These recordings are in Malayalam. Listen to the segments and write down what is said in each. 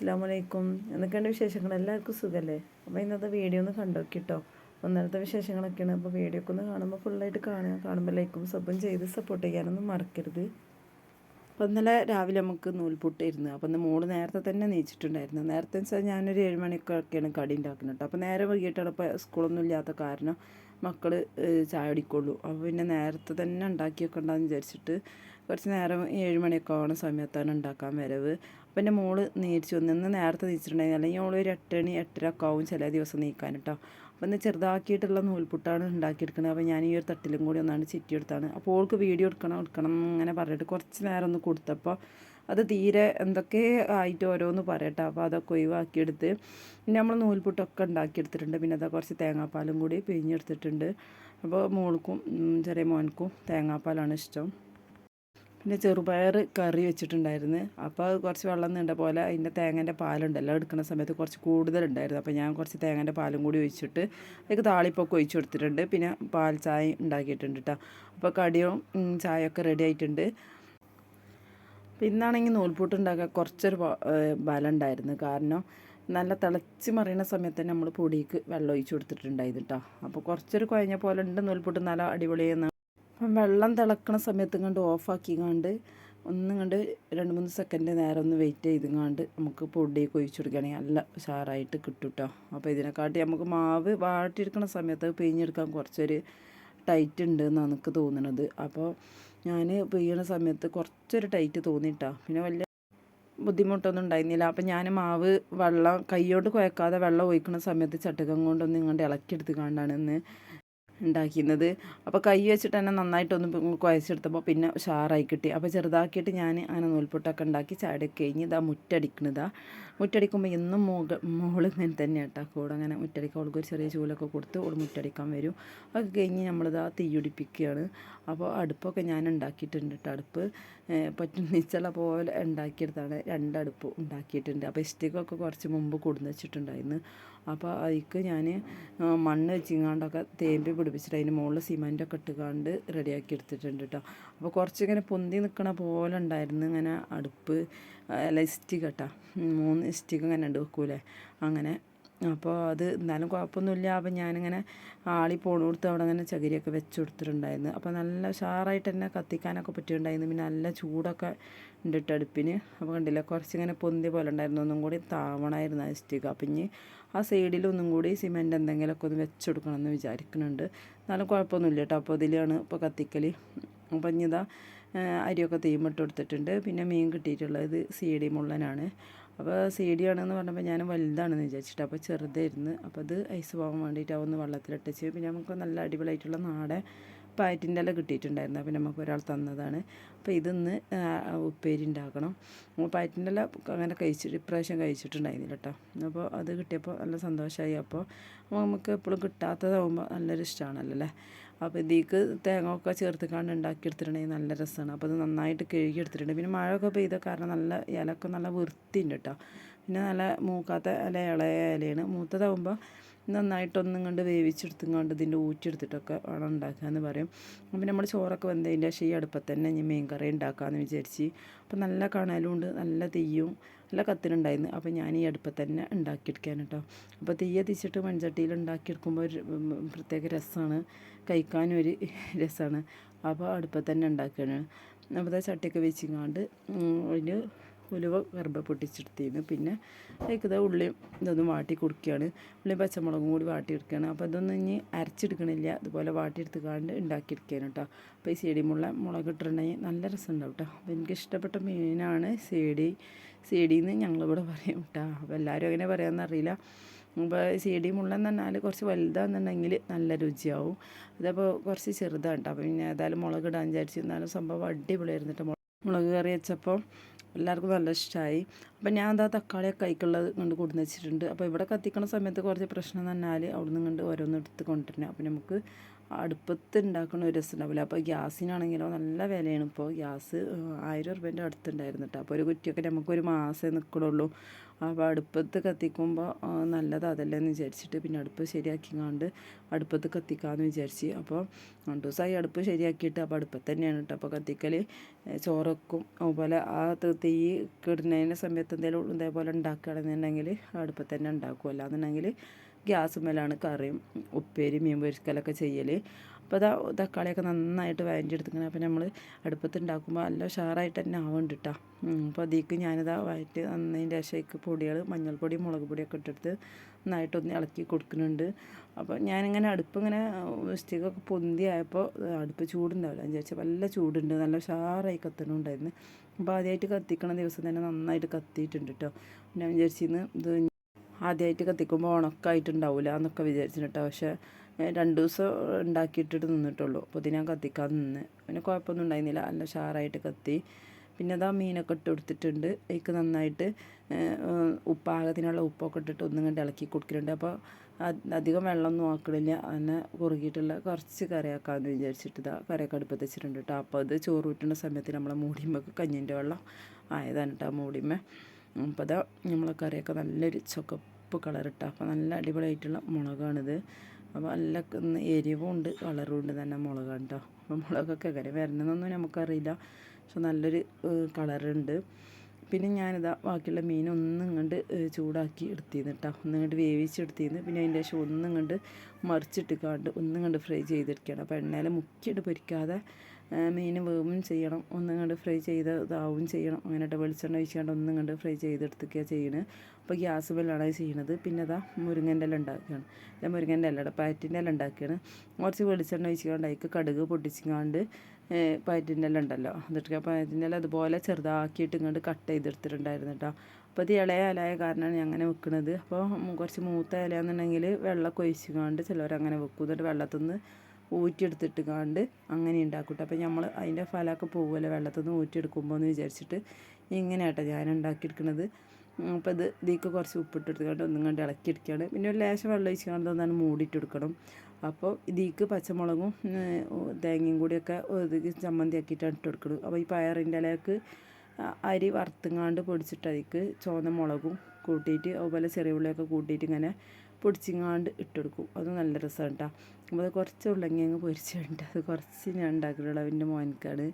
അസ്സാം വലൈക്കും എന്തൊക്കെയുണ്ട് വിശേഷങ്ങൾ? എല്ലാവർക്കും സുഖമല്ലേ അപ്പോൾ ഇന്നത്തെ വീഡിയോ ഒന്ന് കണ്ടോക്കിട്ടോ. ഒന്നരത്തെ വിശേഷങ്ങളൊക്കെയാണ്. അപ്പോൾ വീഡിയോ ഒക്കെ ഒന്ന് കാണുമ്പോൾ ഫുള്ളായിട്ട് കാണുക. കാണുമ്പോൾ ലൈക്കും സബും ചെയ്ത് സപ്പോർട്ട് ചെയ്യാനൊന്നും മറക്കരുത്. അപ്പോൾ ഇന്നലെ രാവിലെ നമുക്ക് നൂൽപുട്ടായിരുന്നു. അപ്പോൾ ഇന്ന് മോൾ നേരത്തെ തന്നെ നീച്ചിട്ടുണ്ടായിരുന്നു. നേരത്തെ വെച്ചാൽ ഞാനൊരു ഏഴ് മണിക്കൊക്കെയാണ് കടി ഉണ്ടാക്കുന്നത് കേട്ടോ. അപ്പോൾ നേരെ വൈകിട്ടാണ് സ്കൂളൊന്നും ഇല്ലാത്ത കാരണം മക്കൾ ചായ അടിക്കുള്ളൂ അപ്പോൾ പിന്നെ നേരത്തെ തന്നെ ഉണ്ടാക്കി വെക്കണ്ടെന്ന് വിചാരിച്ചിട്ട് കുറച്ച് നേരം ഏഴ് മണിയൊക്കെ ആവുന്ന സമയത്താണ് ഉണ്ടാക്കാൻ വരവ്. അപ്പോൾ എന്റെ മോൾ നീരിച്ചു വന്ന് ഇന്ന് നേരത്തെ നീച്ചിട്ടുണ്ടായിരുന്നു. അല്ലെങ്കിൽ മോൾ ഒരു എട്ടണി എട്ടര ആവും ചില ദിവസം നീക്കാൻ കേട്ടോ അപ്പോൾ ഇന്ന് ചെറുതാക്കിയിട്ടുള്ള നൂൽപുട്ടാണ് ഉണ്ടാക്കിയെടുക്കുന്നത് അപ്പോൾ ഞാൻ ഈ ഒരു തട്ടിലും കൂടി ഒന്നാണ് ചിറ്റിയെടുത്താണ് അപ്പോൾ ഓൾക്ക് വീഡിയോ എടുക്കണം എടുക്കണം അങ്ങനെ പറഞ്ഞിട്ട് കുറച്ച് നേരം ഒന്ന് കൊടുത്തപ്പോൾ അത് തീരെ എന്തൊക്കെ ആയിട്ട് ഓരോന്ന് പറയട്ടെ. അപ്പോൾ അതൊക്കെ ഒഴിവാക്കിയെടുത്ത് പിന്നെ നമ്മൾ നൂൽപുട്ടൊക്കെ ഉണ്ടാക്കിയെടുത്തിട്ടുണ്ട്. പിന്നെ അതാ കുറച്ച് തേങ്ങാപ്പാലും കൂടി പിഴിഞ്ഞെടുത്തിട്ടുണ്ട്. അപ്പോൾ മോൾക്കും ചെറിയ മോനക്കും തേങ്ങാപ്പാലാണ് ഇഷ്ടം. പിന്നെ ചെറുപയർ കറി വെച്ചിട്ടുണ്ടായിരുന്നു. അപ്പോൾ അത് കുറച്ച് വെള്ളം നീണ്ട പോലെ അതിന്റെ തേങ്ങേന്റെ പാലുണ്ടല്ലോ എടുക്കുന്ന സമയത്ത് കുറച്ച് കൂടുതലുണ്ടായിരുന്നു. അപ്പോൾ ഞാൻ കുറച്ച് തേങ്ങേന്റെ പാലും കൂടി ഒഴിച്ചിട്ട് അതിലേക്ക് താളിപ്പൊക്കെ ഒഴിച്ചു കൊടുത്തിട്ടുണ്ട്. പിന്നെ പാൽ ചായ ഉണ്ടാക്കിയിട്ടുണ്ട് കേട്ടോ. അപ്പോൾ കടിയും ചായയൊക്കെ റെഡി ആയിട്ടുണ്ട്. പിന്നാണെങ്കിൽ നൂൽപൂട്ട് ഉണ്ടാക്കാൻ കുറച്ചൊരു ബലം ഉണ്ടായിരുന്നു. കാരണം നല്ല തിളച്ച് മറിയുന്ന സമയത്ത് തന്നെ നമ്മൾ പൊടിക്ക് വെള്ളം ഒഴിച്ചു കൊടുത്തിട്ടുണ്ടായിരുന്നു കേട്ടോ. അപ്പോൾ കുറച്ചൊരു കുഴഞ്ഞ പോലെ ഉണ്ട് നൂൽപൂട്ട്. നല്ല അടിപൊളിയെന്ന് അപ്പം വെള്ളം തിളക്കണ സമയത്ത് കണ്ട് ഓഫാക്കി കണ്ട് ഒന്നും കണ്ട് രണ്ട് മൂന്ന് സെക്കൻഡ് നേരം ഒന്ന് വെയിറ്റ് ചെയ്തുങ്ങാണ്ട് നമുക്ക് പൊടി ഒഴിച്ചു കൊടുക്കുകയാണെങ്കിൽ നല്ല ഉഷാറായിട്ട് കിട്ടും കേട്ടോ അപ്പോൾ ഇതിനെക്കാട്ടി നമുക്ക് മാവ് വാട്ടിയെടുക്കുന്ന സമയത്ത് പിഴിഞ്ഞെടുക്കാൻ കുറച്ചൊരു ടൈറ്റ് ഉണ്ട് എന്നാണ് എനിക്ക് തോന്നുന്നത് അപ്പോൾ ഞാൻ പിഴിയണ സമയത്ത് കുറച്ചൊരു ടൈറ്റ് തോന്നിയിട്ടാ പിന്നെ വലിയ ബുദ്ധിമുട്ടൊന്നും ഉണ്ടായിരുന്നില്ല. അപ്പം ഞാൻ മാവ് വെള്ളം കൈയോട്ട് കുഴക്കാതെ വെള്ളം ഒഴിക്കുന്ന സമയത്ത് ചട്ടുകം കൊണ്ടൊന്ന് ഇങ്ങോട്ട് ഇളക്കിയെടുത്ത് കണ്ടാണ് ഇന്ന് ഉണ്ടാക്കുന്നത് അപ്പോൾ കൈ വെച്ചിട്ട് തന്നെ നന്നായിട്ടൊന്ന് കുഴച്ചെടുത്തപ്പോൾ പിന്നെ ഉഷാറായി കിട്ടി. അപ്പോൾ ചെറുതാക്കിയിട്ട് ഞാൻ അങ്ങനെ നൂൽപ്പൊട്ടൊക്കെ ഉണ്ടാക്കി ചാടി കഴിഞ്ഞ് ഇതാ മുറ്റടിക്കണതാ മുറ്റടിക്കുമ്പോൾ എന്നും മുകൾ മോൾ ഇങ്ങനെ തന്നെ കേട്ടോ കൂടെ അങ്ങനെ മുറ്റടിക്കാൻ. അവൾക്ക് ഒരു ചെറിയ ചൂലൊക്കെ കൊടുത്ത് അവൾ മുറ്റടിക്കാൻ വരും. അതൊക്കെ കഴിഞ്ഞ് നമ്മളിതാ തീയുടിപ്പിക്കുകയാണ് അപ്പോൾ അടുപ്പൊക്കെ ഞാൻ ഉണ്ടാക്കിയിട്ടുണ്ട് കേട്ടോ അടുപ്പ്. പറ്റും. നിച്ചുള്ള പോലെ ഉണ്ടാക്കിയെടുത്താണ് രണ്ടടുപ്പ് ഉണ്ടാക്കിയിട്ടുണ്ട്. അപ്പോൾ ഇഷ്ടികൊക്കെ കുറച്ച് മുമ്പ് കൊടുന്ന് വെച്ചിട്ടുണ്ടായിരുന്നു. അപ്പോൾ അതിക്ക് ഞാൻ മണ്ണ് വെച്ചിങ്ങാണ്ടൊക്കെ തേമ്പി പിടിപ്പിച്ചിട്ട് അതിന് മുകളിൽ സിമന്റൊക്കെ ഇട്ടുകാണ്ട് റെഡിയാക്കി എടുത്തിട്ടുണ്ട് കേട്ടോ അപ്പോൾ കുറച്ചിങ്ങനെ പൊന്തി നിൽക്കണ പോലെ ഉണ്ടായിരുന്നു ഇങ്ങനെ അടുപ്പ് അല്ല ഇസ്റ്റിക് കേട്ടോ മൂന്ന് എസ്റ്റിക്ക് ഇങ്ങനെ ഉണ്ട് വെക്കൂലേ? അങ്ങനെ അപ്പോൾ അത് എന്നാലും കുഴപ്പമൊന്നുമില്ല. അപ്പം ഞാനിങ്ങനെ ആളി പോണോടുത്ത് അവിടെ അങ്ങനെ ചകിരിയൊക്കെ വെച്ച് കൊടുത്തിട്ടുണ്ടായിരുന്നു. അപ്പോൾ നല്ല ഉഷാറായിട്ട് തന്നെ കത്തിക്കാനൊക്കെ പറ്റിയിട്ടുണ്ടായിരുന്നു. പിന്നെ നല്ല ചൂടൊക്കെ ഉണ്ട് അടുപ്പിന്. അപ്പോൾ കണ്ടില്ല കുറച്ചിങ്ങനെ പൊന്തി പോലെ ഉണ്ടായിരുന്നു. ഒന്നും കൂടി താവണമായിരുന്നു ആ സ്റ്റിക്ക് അപ്പം ഇനി ആ സൈഡിലൊന്നും കൂടി സിമെന്റ് എന്തെങ്കിലുമൊക്കെ ഒന്ന് വെച്ച് കൊടുക്കണം എന്ന് വിചാരിക്കുന്നുണ്ട്. എന്നാലും കുഴപ്പമൊന്നുമില്ല കേട്ടോ അപ്പോൾ ഇതിലാണ് ഇപ്പോൾ കത്തിക്കൽ അപ്പം ഇനിതാ അരിയൊക്കെ തീമിട്ട് കൊടുത്തിട്ടുണ്ട്. പിന്നെ മീൻ കിട്ടിയിട്ടുള്ളത് സി ഡി മുള്ളനാണ് അപ്പോൾ സി ഡി ആണെന്ന് പറഞ്ഞപ്പോൾ ഞാൻ വലുതാണെന്ന് വിചാരിച്ചിട്ട് അപ്പോൾ ചെറുതായിരുന്നു. അപ്പോൾ അത് ഐസ് പോകാൻ വേണ്ടിയിട്ട് ഒന്ന് വെള്ളത്തിലിട്ടച്ച്. പിന്നെ നമുക്ക് നല്ല അടിപൊളിയായിട്ടുള്ള നാടൻ പായറ്റിന്റെ ഇല കിട്ടിയിട്ടുണ്ടായിരുന്നു. അപ്പോൾ നമുക്ക് ഒരാൾ തന്നതാണ്. അപ്പോൾ ഇതൊന്ന് ഉപ്പേരി ഉണ്ടാക്കണം. പായറ്റിന്റെ ഇല അങ്ങനെ കഴിച്ചിട്ട് ഇപ്രാവശ്യം കഴിച്ചിട്ടുണ്ടായിരുന്നില്ല കേട്ടോ അപ്പോൾ അത് കിട്ടിയപ്പോൾ നല്ല സന്തോഷമായി അപ്പോൾ നമുക്ക് എപ്പോഴും കിട്ടാത്തതാകുമ്പോൾ നല്ലൊരു ഇഷ്ടമാണല്ലോ അല്ലേ അപ്പോൾ ഇതിലേക്ക് തേങ്ങ ഒക്കെ ചേർത്ത് കണ്ട് ഉണ്ടാക്കിയെടുത്തിട്ടുണ്ടെങ്കിൽ നല്ല രസമാണ്. അപ്പോൾ അത് നന്നായിട്ട് കഴുകി എടുത്തിട്ടുണ്ട് പിന്നെ മഴയൊക്കെ പെയ്ത കാരണം നല്ല ഇലയൊക്കെ നല്ല വൃത്തിയുണ്ട് കേട്ടോ പിന്നെ നല്ല മൂക്കാത്ത ഇല ഇളയ ഇലയാണ്. മൂത്തതാകുമ്പോൾ നന്നായിട്ടൊന്നും കണ്ട് വേവിച്ചെടുത്തും ഇതിന്റെ ഊറ്റിയെടുത്തിട്ടൊക്കെ വേണം ഉണ്ടാക്കുക എന്ന് പറയും. അപ്പം നമ്മൾ ചോറൊക്കെ വെന്തതിന്റെ ശേഷം ഈ ഇനി മീൻ കറി ഉണ്ടാക്കാമെന്ന് വിചാരിച്ച്. അപ്പം നല്ല കണലും ഉണ്ട് നല്ല തീയും നല്ല കത്തിലുണ്ടായിരുന്നു. അപ്പോൾ ഞാൻ ഈ അടുപ്പത്ത് തന്നെ ഉണ്ടാക്കിയെടുക്കാൻ കേട്ടോ. അപ്പോൾ തീയ തിച്ചിട്ട് മൺചട്ടിയിൽ ഉണ്ടാക്കിയെടുക്കുമ്പോൾ ഒരു പ്രത്യേക രസമാണ് കഴിക്കാനും ഒരു രസമാണ് അപ്പോൾ അടുപ്പത്ത് തന്നെ ഉണ്ടാക്കുകയാണ്. അപ്പോൾ ചട്ടിയൊക്കെ വെച്ചിങ്ങാണ്ട് അതിന് ഉലുവ ഗർഭ പൊട്ടിച്ചെടുത്തിരുന്നു. പിന്നെ അതിക്കത് ഉള്ളിയും ഇതൊന്നും വാട്ടി കൊടുക്കുകയാണ് ഉള്ളിയും പച്ചമുളകും കൂടി വാട്ടി വാട്ടിയെടുക്കുകയാണ് അപ്പോൾ ഇതൊന്നും ഇനി അരച്ചെടുക്കണില്ല. അതുപോലെ വാട്ടിയെടുത്തുകാണ്ട് ഉണ്ടാക്കിയെടുക്കുകയാണ് കേട്ടോ അപ്പോൾ ഈ സീഡിമുള്ള മുളക് ഇട്ടിട്ടുണ്ടെങ്കിൽ നല്ല രസം ഉണ്ടാവും കേട്ടോ അപ്പോൾ എനിക്ക് ഇഷ്ടപ്പെട്ട മീനാണ് സീഡി. സീഡിന്ന് ഞങ്ങളിവിടെ പറയും കേട്ടോ അപ്പോൾ എല്ലാവരും അങ്ങനെ പറയാമെന്നറിയില്ല അപ്പോൾ സീഡി മുള്ള എന്ന് പറഞ്ഞാൽ കുറച്ച് വലുതാണെന്നുണ്ടെങ്കിൽ നല്ല രുചിയാവും. അതപ്പോൾ കുറച്ച് ചെറുതാണ് കേട്ടോ അപ്പോൾ പിന്നെ ഏതായാലും മുളക് ഇടാൻ വിചാരിച്ചു എന്നാലും സംഭവം അടിപൊളിയായിരുന്നു കേട്ടോ മുളക് കറി വെച്ചപ്പോൾ എല്ലാവർക്കും നല്ല ഇഷ്ടമായി അപ്പം ഞാൻ എന്താ തക്കാളിയൊക്കെ കൈക്കുള്ളത് കൊണ്ട് കൊടുന്ന് വെച്ചിട്ടുണ്ട്. അപ്പോൾ ഇവിടെ കത്തിക്കണ സമയത്ത് കുറച്ച് പ്രശ്നം തന്നാൽ അവിടെ നിന്ന് കൊണ്ട് ഓരോന്ന് എടുത്ത് കൊണ്ടുവരണം. അപ്പോൾ നമുക്ക് അടുപ്പത്ത് ഉണ്ടാക്കുന്ന ഒരു രസം ഉണ്ടാവില്ല അപ്പോൾ ഗ്യാസിനാണെങ്കിലോ നല്ല വിലയാണ്. ഇപ്പോൾ ഗ്യാസ് ആയിരം റുപ്യന്റെ അടുത്തുണ്ടായിരുന്നു കേട്ടോ. അപ്പോൾ ഒരു കുറ്റിയൊക്കെ നമുക്കൊരു മാസമേ നിൽക്കണുള്ളൂ. അപ്പോൾ അടുപ്പത്ത് കത്തിക്കുമ്പോൾ നല്ലത് അതല്ലേ എന്ന് വിചാരിച്ചിട്ട് പിന്നെ അടുപ്പ് ശരിയാക്കി കണ്ട് അടുപ്പത്ത് കത്തിക്കാമെന്ന് വിചാരിച്ച്. അപ്പോൾ രണ്ട് ദിവസമായി അടുപ്പ് ശരിയാക്കിയിട്ട് അപ്പോൾ അടുപ്പത്ത് തന്നെയാണ് കേട്ടോ. അപ്പോൾ കത്തിക്കൽ ചോറക്കും. അതുപോലെ ആ ത- കിടുന്നതിന്റെ സമയത്ത് എന്തെങ്കിലും ഇതേപോലെ ഉണ്ടാക്കുകയാണെന്നുണ്ടെങ്കിൽ അടുപ്പത്ത് തന്നെ ഉണ്ടാക്കും. ഗ്യാസ് മേലാണ് കറിയും ഉപ്പേരി മീൻ പൊരിക്കലൊക്കെ ചെയ്യൽ അപ്പോൾ അതാ തക്കാളിയൊക്കെ നന്നായിട്ട് വഴറ്റിയെടുത്തിങ്ങനെ അപ്പോൾ നമ്മൾ അടുപ്പത്ത് ഉണ്ടാക്കുമ്പോൾ നല്ല ഉഷാറായിട്ട് തന്നെ ആവുന്നുണ്ട് കേട്ടോ അപ്പോൾ അതിലേക്ക് ഞാനിതാ വഴറ്റി നന്നതിന്റെ ശേഷം പൊടികൾ മഞ്ഞൾപ്പൊടി മുളക് പൊടിയൊക്കെ ഇട്ടെടുത്ത് നന്നായിട്ടൊന്ന് ഇളക്കി കൊടുക്കുന്നുണ്ട്. അപ്പോൾ ഞാനിങ്ങനെ അടുപ്പ് ഇങ്ങനെ സ്റ്റിക്കൊക്കെ പൊന്തിയായപ്പോൾ അടുപ്പ് ചൂടുണ്ടാവില്ല. എന്ന് വിചാരിച്ചാൽ നല്ല ചൂടുണ്ട് നല്ല ഉഷാറായി കത്തണുണ്ടായിരുന്നു അപ്പോൾ ആദ്യമായിട്ട് കത്തിക്കണ ദിവസം തന്നെ നന്നായിട്ട് കത്തിയിട്ടുണ്ട് കേട്ടോ ഞാൻ വിചാരിച്ചിരുന്നു ഇത് ആദ്യമായിട്ട് കത്തിക്കുമ്പോൾ ഉണക്കായിട്ടുണ്ടാവില്ല എന്നൊക്കെ വിചാരിച്ചിട്ട്. പക്ഷേ രണ്ട് ദിവസം ഉണ്ടാക്കിയിട്ടിട്ട് നിന്നിട്ടുള്ളൂ. ഞാൻ കത്തിക്കാൻ നിന്ന്. പിന്നെ കുഴപ്പമൊന്നും ഉണ്ടായിരുന്നില്ല. നല്ല ഷാറായിട്ട് കത്തി. പിന്നെ അതാ മീനൊക്കെ ഇട്ട് കൊടുത്തിട്ടുണ്ട്. അതിക്ക് നന്നായിട്ട് ഉപ്പാകത്തിനുള്ള ഉപ്പൊക്കെ ഇട്ടിട്ട് ഒന്നും കണ്ട് ഇളക്കി കൊടുക്കുന്നുണ്ട് അപ്പോൾ അധികം വെള്ളമൊന്നും ആക്കണില്ല. അങ്ങനെ കുറുകിയിട്ടുള്ള കുറച്ച് കറിയാക്കാമെന്ന് വിചാരിച്ചിട്ട് ഇതാ കറിയൊക്കെ അടുപ്പത്ത് വെച്ചിട്ടുണ്ട് കേട്ടോ അപ്പോൾ അത് ചോറ് വിട്ടുന്ന സമയത്ത് നമ്മളെ മൂടിയുമ്പോൾ കഞ്ഞിന്റെ വെള്ളം ആയതാണ് കേട്ടോ മൂടിമ്മ അപ്പോൾ അതാ നമ്മളെ കറിയൊക്കെ നല്ലൊരു ചുവപ്പ് കളർ ഇട്ട അപ്പോൾ നല്ല അടിപൊളിയായിട്ടുള്ള മുളകാണിത്. അപ്പോൾ നല്ല എരിവുണ്ട് കളറും ഉണ്ട് തന്നെ മുളകാണ് കേട്ടോ അപ്പോൾ മുളകൊക്കെ കറി വരണമെന്നൊന്നും നമുക്കറിയില്ല. പക്ഷെ നല്ലൊരു കളറുണ്ട്. പിന്നെ ഞാനിതാ ബാക്കിയുള്ള മീൻ ഒന്നും ഇങ്ങോട്ട് ചൂടാക്കി എടുത്തിരുന്നു കേട്ടോ ഒന്നും ഇങ്ങോട്ട് വേവിച്ചെടുത്തിരുന്നു പിന്നെ അതിന്റെ ശേഷം ഒന്നും ഇങ്ങോട്ട് മറിച്ചിട്ട് കാണ്ട് ഒന്നും ഇങ്ങോട്ട് ഫ്രൈ ചെയ്തെടുക്കുകയാണ് അപ്പോൾ എണ്ണയിൽ മുക്കിയിട്ട് പൊരിക്കാതെ മീൻ വേവും ചെയ്യണം ഒന്നും കണ്ട് ഫ്രൈ ചെയ്ത് ഇതാവും ചെയ്യണം. അങ്ങനെ ഇട്ട് വെളിച്ചെണ്ണ ഒഴിച്ചാണ്ട് ഒന്നും കണ്ട് ഫ്രൈ ചെയ്തെടുത്തൊക്കെയാണ് ചെയ്യണത് അപ്പോൾ ഗ്യാസ് ബില്ലാണ് ചെയ്യണത്. പിന്നെ അതാ മുരിങ്ങന്റെ ഇല ഉണ്ടാക്കുകയാണ് അല്ല മുരിങ്ങന്റെ പാറ്റിന്റെ ഇല ഉണ്ടാക്കുകയാണ് കുറച്ച് വെളിച്ചെണ്ണ ഒഴിച്ചുകൊണ്ട് അതിക്ക് കടുക് പൊട്ടിച്ചിങ്ങാണ്ട് പാറ്റിന്റെ ഇല ഉണ്ടല്ലോ എന്നിട്ട് പാറ്റിന്റെ ഇല അതുപോലെ ചെറുതാക്കിയിട്ട് ഇങ്ങോട്ട് കട്ട് ചെയ്തെടുത്തിട്ടുണ്ടായിരുന്നു കേട്ടോ അപ്പോൾ ഇത് ഇളയ ഇലയായ കാരണമാണ് ഞാൻ അങ്ങനെ വെക്കുന്നത് അപ്പോൾ കുറച്ച് മൂത്ത ഇലയാണെന്നുണ്ടെങ്കിൽ വെള്ളമൊക്കെ ഒഴിച്ചുകൊണ്ട് ചിലവരങ്ങനെ വെക്കും. എന്നിട്ട് വെള്ളത്തിൽ നിന്ന് ഊറ്റിയെടുത്തിട്ട് കണ്ട് അങ്ങനെ ഉണ്ടാക്കും കേട്ടോ അപ്പോൾ നമ്മൾ അതിന്റെ ഫലമൊക്കെ പോകുമല്ലോ വെള്ളത്തിൽ നിന്ന് ഊറ്റിയെടുക്കുമ്പോൾ എന്ന് വിചാരിച്ചിട്ട്. ഇങ്ങനെ കേട്ടോ ഞാൻ ഉണ്ടാക്കിയെടുക്കുന്നത് അപ്പോൾ ഇത് ഇതിലേക്ക് കുറച്ച് ഉപ്പിട്ടെടുത്തുകൊണ്ട് ഒന്നും കണ്ട് ഇളക്കിയെടുക്കുകയാണ്. പിന്നെ ഒരു ലേശം വെള്ളം ഒഴിച്ച് കണ്ട് ഒന്നാണ് മൂടിയിട്ടെടുക്കണം. അപ്പോൾ ഇതിലേക്ക് പച്ചമുളകും തേങ്ങയും കൂടിയൊക്കെ ഒതുക്കി ചമ്മന്തി ആക്കിയിട്ടാണ് ഇട്ട് കൊടുക്കുന്നത് അപ്പോൾ ഈ പയറിന്റെ ഇലക്ക് അരി വറുത്തുങ്ങാണ്ട് പൊടിച്ചിട്ട് അതിക്ക് ചുവന്ന മുളകും കൂട്ടിയിട്ട് അതുപോലെ ചെറിയ ഉള്ളിയൊക്കെ കൂട്ടിയിട്ട് ഇങ്ങനെ പൊടിച്ചിങ്ങാണ്ട് ഇട്ടെടുക്കും. അത് നല്ല രസമാണ് കേട്ടോ അപ്പോൾ അത് കുറച്ച് ഉള്ളങ്ങി അങ്ങ് പൊരിച്ചിട്ടുണ്ട് അത് കുറച്ച് ഞാൻ ഉണ്ടാക്കിയിട്ടുള്ളത് അവന്റെ മോനക്കാണ്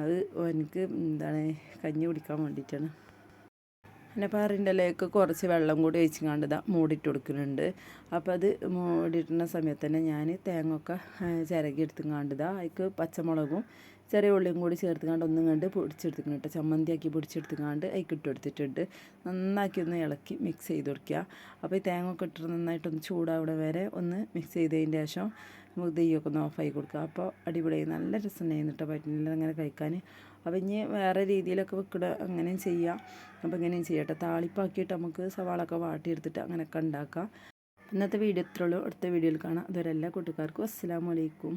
അത് ഓനക്ക് എന്താണ് കഞ്ഞി കുടിക്കാൻ വേണ്ടിയിട്ടാണ് പിന്നെ പാറിന്റെ ഇലയ്ക്ക് കുറച്ച് വെള്ളം കൂടി ഒഴിച്ചിങ്ങാണ്ട് ഇതാ മൂടിയിട്ട് കൊടുക്കുന്നുണ്ട്. അപ്പോൾ അത് മൂടിയിട്ടുന്ന സമയത്ത് തന്നെ ഞാൻ തേങ്ങ ഒക്കെ ചിരകി എടുത്തുങ്ങാണ്ട് ഇതാ അതിക്ക് പച്ചമുളകും ചെറിയ ഉള്ളിയും കൂടി ചേർത്ത് കാണ്ട് ഒന്നും കണ്ട് പൊടിച്ചെടുത്തിക്കണം കേട്ടോ. ചമ്മന്തിയാക്കി പൊടിച്ചെടുത്തുകൊണ്ട് അതിൽ ഇട്ട് കൊടുത്തിട്ടുണ്ട്. നന്നാക്കി ഒന്ന് ഇളക്കി മിക്സ് ചെയ്ത് കൊടുക്കുക. അപ്പോൾ ഈ തേങ്ങ ഒക്കെ ഇട്ടിട്ട് നന്നായിട്ടൊന്ന് ചൂടാവിടെ വരെ ഒന്ന് മിക്സ് ചെയ്തതിന്റെ ശേഷം നമുക്ക് ദെയ്യമൊക്കെ ഒന്ന് ഓഫായി കൊടുക്കുക. അപ്പോൾ അടിപൊളിയായി. നല്ല രസമുണ്ടായിരുന്നു കേട്ടോ പറ്റുന്നില്ല അങ്ങനെ കഴിക്കാൻ. അപ്പോൾ ഇനി വേറെ രീതിയിലൊക്കെ വെക്കണ അങ്ങനെയും ചെയ്യാം. അപ്പോൾ ഇങ്ങനെയും ചെയ്യട്ടെ താളിപ്പാക്കിയിട്ട് നമുക്ക് സവാളൊക്കെ വാട്ടിയെടുത്തിട്ട് അങ്ങനെയൊക്കെ ഉണ്ടാക്കാം. ഇന്നത്തെ വീഡിയോ ഇത്രയുള്ളൂ അടുത്ത വീഡിയോയിൽ കാണാം. അതുവരെ എല്ലാ കൂട്ടുകാർക്കും അസ്സാം വലൈക്കും